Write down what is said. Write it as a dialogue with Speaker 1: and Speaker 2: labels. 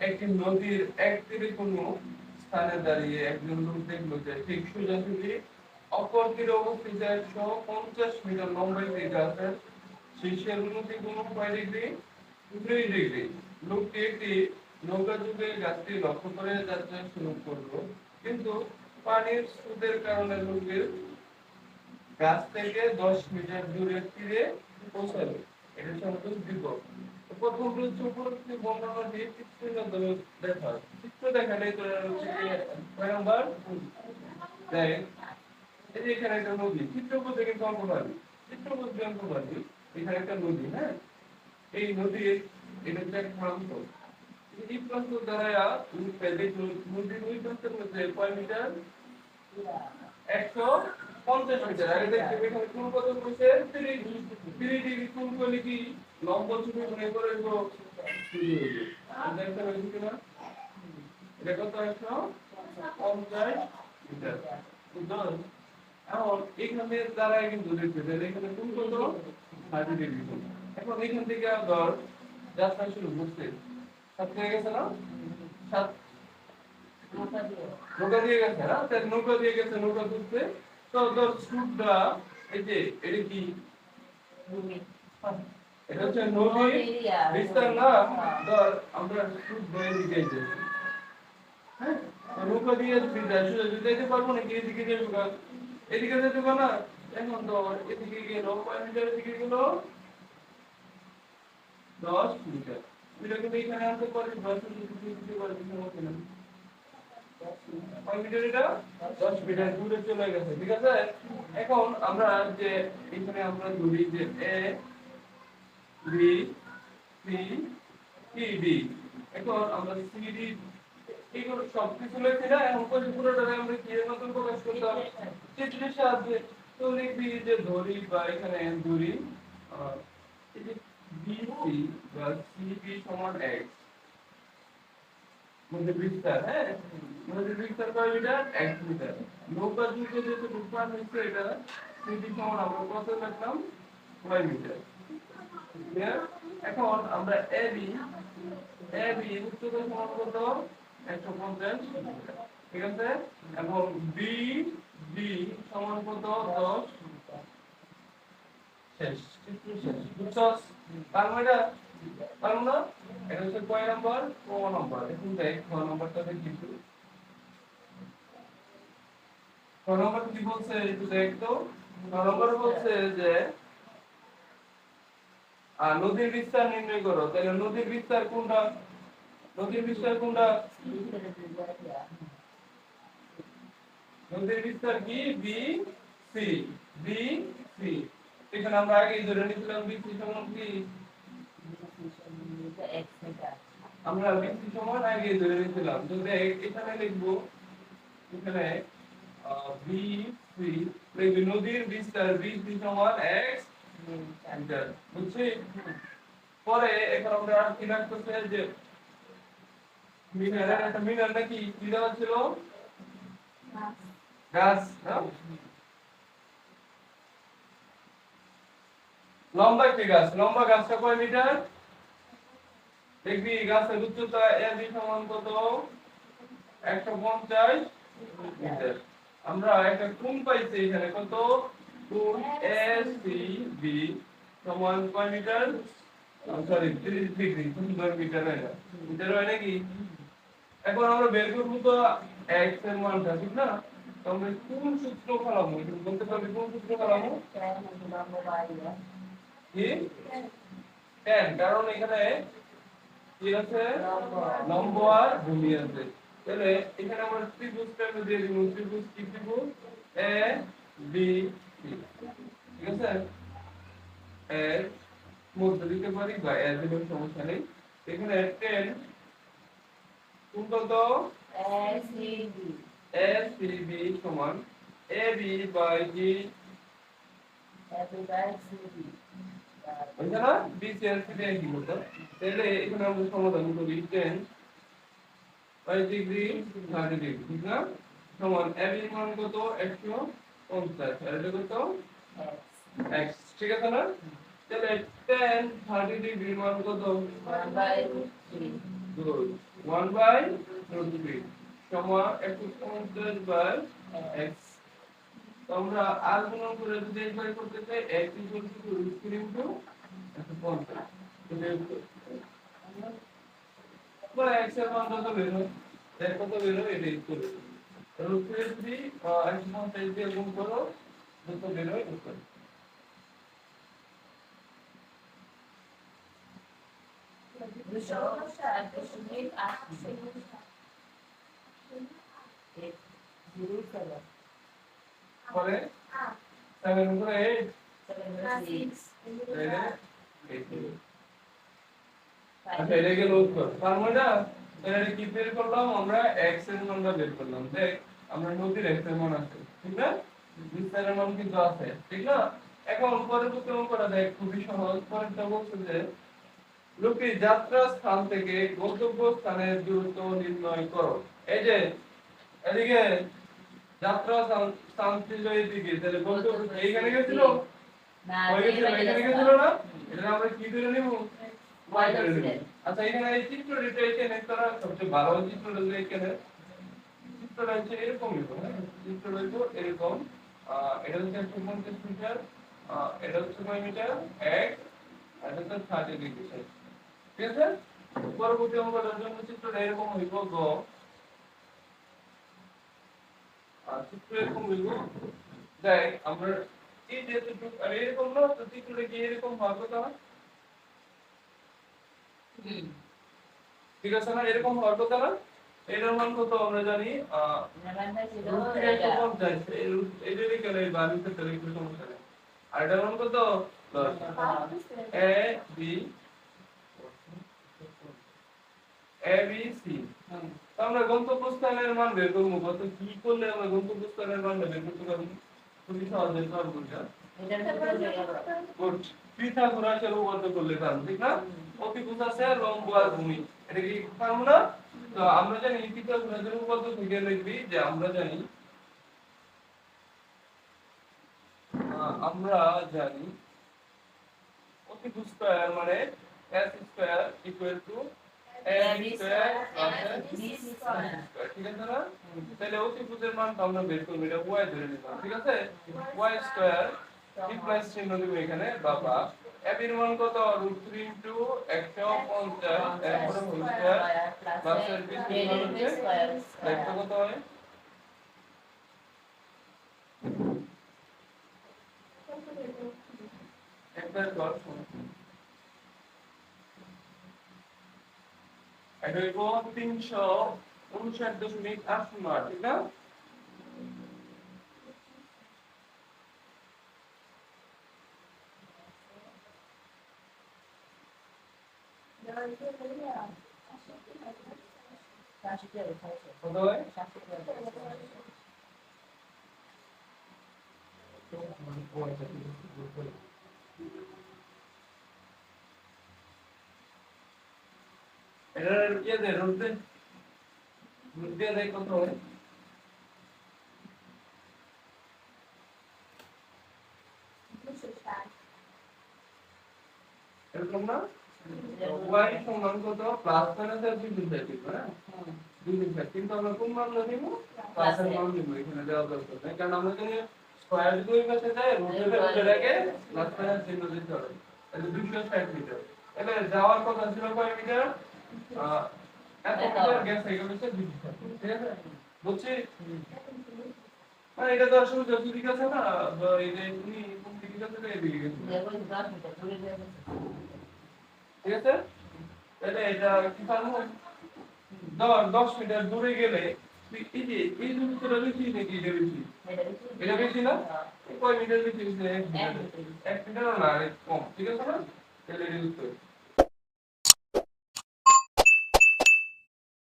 Speaker 1: একটি নদীর এক তীরে কোনো স্থানে দাঁড়িয়ে একজন লোক দেখল যে ঠিক সোজাসুজি অপর তীরে অবস্থিত একশো পঞ্চাশ মিটার লম্বা একটি গাছের শীর্ষের উন্নতি কোনো কয় ডিগ্রি? দুই ডিগ্রি। লোকটি একটি নৌকা যুগে গাছটি লক্ষ্য করে যাত্রা শুরু করল। কিন্তু পানির স্রোতের কারণে লোকের গাছ থেকে দশ মিটার দূরে তীরে পৌঁছালো। এটা সন্তোষ বিপদ প্রথম হচ্ছে উপরোক্ত বর্ণনাটি চিত্রের মাধ্যমে দেখা চিত্র দেখালে তো হচ্ছে কি কয় নাম্বার দেখ এই যে এখানে একটা নদী চিত্র বলতে কিন্তু অঙ্ক চিত্র বলতে অঙ্ক এখানে একটা নদী হ্যাঁ এই নদীর এটা হচ্ছে এক প্রান্ত এই প্রান্ত দ্বারা তুমি পেলে নদীর ওই প্রান্তের মধ্যে কয় মিটার একশো পঞ্চাশ মিটার আগে দেখতে এখানে কোন কত বসে থ্রি ডিগ্রি কোন করলে কি লম্ব তুমি মনে করে তো দেখতে পাচ্ছি কিনা? এটা কত একশো? পঞ্চাশ মিটার। এখন এখানে দ্বারা কিন্তু এখানে কোন কত? থার্টি ডিগ্রি এখন এখান থেকে ধর যাত্রা শুরু করছে সাত হয়ে গেছে না? সাত। নৌকা দিয়ে গেছে না? তাই নৌকা দিয়ে গেছে নৌকা তুলতে তো ধর সুটটা এই যে এটা কি? এটা হচ্ছে নদী বিস্তার না ধর আমরা বয়ে দিকে যাই। হ্যাঁ? নৌকা দিয়ে সোজা যেতে পারব নাকি এদিকে যাব এদিকে যেতে পারব না? এখন ধর এদিকে গেল কয় মিটার এদিকে গেল। দশ মিটার। এটা কিন্তু এখানে আনতে পারি দশ মিটার দিতে সমস্যা নেই। মিটার দশ মিটার দূরে চলে গেছে ঠিক আছে? এখন আমরা যে এখানে আমরা ধরি যে এ বি। সি সব এখন আমরা সিবি হ্যাঁ? মধ্যে বিস্তার কয় মিটার? এক মিটার। নৌকা যুগে যেহেতু হচ্ছে, এটা সিডি সমান আমরা কত লিখলাম? কয় মিটার? এখন আমরা এ বি উচ্চতা সমান কত? একশো পঞ্চাশ। ঠিক আছে? এবং বি বি সমান কত? দশ। কয় নাম্বার? ক নাম্বার? এখন দেখ, ক নাম্বারটা দেখ কিন্তু ক নাম্বার কি বলছে? একটু দেখ বলছে যে আর নদীর বিস্তার নির্ণয় করো। তাহলে নদীর বিস্তার কোনটা? নদীর বিস্তার কোনটা? নদীর বিস্তার কি? বি সি বি সি এখানে আমরা আগে ধরে নিয়েছিলাম বি সি সমান কি আমরা বিসি সমান আগে ধরে নিয়েছিলাম। দেখ এখানে লিখব, এখানে বি সি নদীর বিস্তার বি সি সমান এক্স বুঝছি পরে এখন আমরা কি রাখতেছে যে মিনার একটা মিনার নাকি কি দেওয়া ছিল? গাছ লম্বা একটি গাছ, লম্বা গাছটা কয় মিটার? দেখবি গাছের উচ্চতা এর সমান কত? একশো পঞ্চাশ মিটার। আমরা একটা কোণ পাইছি এখানে, কত? এস সি বি সমান কয় মিটার সরি ত্রিশ ডিগ্রি সুন্দর মিটার হয় না মিটার হয় নাকি? এখন আমরা বের করব তো এক্সের মানটা, ঠিক না? তো আমরা কোন সূত্র ফেলাবো? একটু বলতে পারবি কোন সূত্র ফেলাবো? কি? টেন কারণ এখানে কি আছে? লম্ব আর ভূমি আছে। তাহলে এখানে আমরা ত্রিভুজটা দিয়ে দিব, ত্রিভুজ কি ত্রিভুজ? এ বি সি ঠিক আছে? এর মধ্যে দিতে পারি বা এর দিলেও সমস্যা নেই। এখানে টেন কোন কত এ সি বি সমান এ বি বাই ডি বুঝছ না? বি থেকে কি করতে তাহলে এখানে সমাধান করি ten by degree thirty degree ঠিক না সমান এ বি মান কত? একশো পঞ্চাশ আর এটা কত এক্স ঠিক আছে না? তাহলে টেন থার্টি ডিগ্রি মান কত good one by root three সমান একশো পঞ্চাশ বাই এক্স তো আমরা আর গুণন করে যদি এক করতে চাই এক equal to root three into একশো পঞ্চাশ। এটাই উত্তর এবার এক্সের মান কত বের হয় কত বের হয়। রুট থ্রি থ্রি একশো পঞ্চাশ দিয়ে গুণ করো যত বের হয় উত্তর পরে সেভেন করে এইট। আচ্ছা এটা গেল উত্তর। তার মানে তাহলে কি বের করলাম? আমরা x এর মানটা বের করলাম। দেখ আমরা নদীর x এর মান আছে ঠিক না? বিস্তারের মান কিন্তু আছে ঠিক না? এখন পরবর্তী অঙ্কটা দেখ খুবই সহজ। পরেরটা বলছে যে লোকটি যাত্রা স্থান থেকে গন্তব্য স্থানের দূরত্ব নির্ণয় করো। এই যে এদিকে যাত্রা স্থান ছিল এইদিকে তাহলে গন্তব্য এইখানে গেছিল? এখানে গেছিল না? এটা আমরা কি ধরে নিব? Y ধরে নিব আচ্ছা এখানে এই চিত্রটা এখানে তারা সবচেয়ে ভালো চিত্রটা হলো এখানে চিত্রটা হচ্ছে এরকম হ্যাঁ? চিত্রটা হলো এরকম এটা হচ্ছে মিটার এটা হচ্ছে মিটার এক এটা হচ্ছে ডিগ্রি ঠিক আছে? পরবর্তী অঙ্কটার জন্য চিত্রটা এরকম হইব গ। চিত্র এরকম হইব দেখ আমরা এই যে এরকম না, তো চিত্রটা কি এরকম হওয়ার কথা ঠিক আছে না? এরকম হওয়ার কথা না এটার মান কত আমরা জানি? এই বাড়িতে একটু সমস্যা নেই। আর এটার মান কত? এ, বি আমরা গন্তব্যস্থানের মান বের করব। কি করলে আমরা গন্তব্যস্থানের মান বের করতে পারব? খুবই সহজে এটা গুড পিথাগোরাসের উপপাদ্য করলে পারব ঠিক না অতিভুজ আছে লম্ব আর ভূমি এটা কি পারব না? তো আমরা জানি পিথাগোরাসের উপপাদ্য থেকে লিখবি যে আমরা জানি আমরা জানি অতিভুজ স্কয়ার মানে s স্কয়ার ইকুয়াল টু ঠিক আছে না তাহলে অতিভুজের মান আমরা বের করব এটা y ধরে নিলাম ঠিক আছে y স্কয়ার t চিহ্ন দেব এখানে বাবা। Ab এর মান কত? √3 ইনটু 150 তারপরে হোল স্কয়ার প্লাস এর বিশ চিহ্ন হচ্ছে দেখতে কত হয়? একবার কর এটা হইব তিনশো উনষাট দশমিক আট শূন্য ঠিক না? কত হয় এটার ইয়ে দে রুট দে রুট দিয়ে দেয় কত হয় এরকম না y সমান কত? প্লাস মাইনাস আর দুই দিন থাকবে হ্যাঁ? দুই দিন থাকবে কিন্তু আমরা কোন মান নিব প্লাস এর মান নিব এখানে দেওয়া দরকার নেই। কারণ আমরা জানি স্কয়ার যদি ওই পাশে যায় রুটের ভিতরে প্লাস মাইনাস চিহ্ন দিতে হবে। তাহলে 260 মিটার। এবার যাওয়ার কথা ছিল কয় মিটার? এত মিটার গ্যাস হয়ে গেল হচ্ছে 200 ঠিক আছে? বুঝছি? মানে এটা তো আসলে যত দিক আছে না এই যে তুমি কোন দিকে যাচ্ছে এদিকে গেছে। ঠিক আছে? তাহলে এটা কি পারব দশ দশ মিটার দূরে গেলে এই এই দূরত্বটা বেশি নাকি এটা বেশি এটা বেশি না? কয় মিটার বেশি এক মিটার। না কম, ঠিক আছে না? তাহলে এটা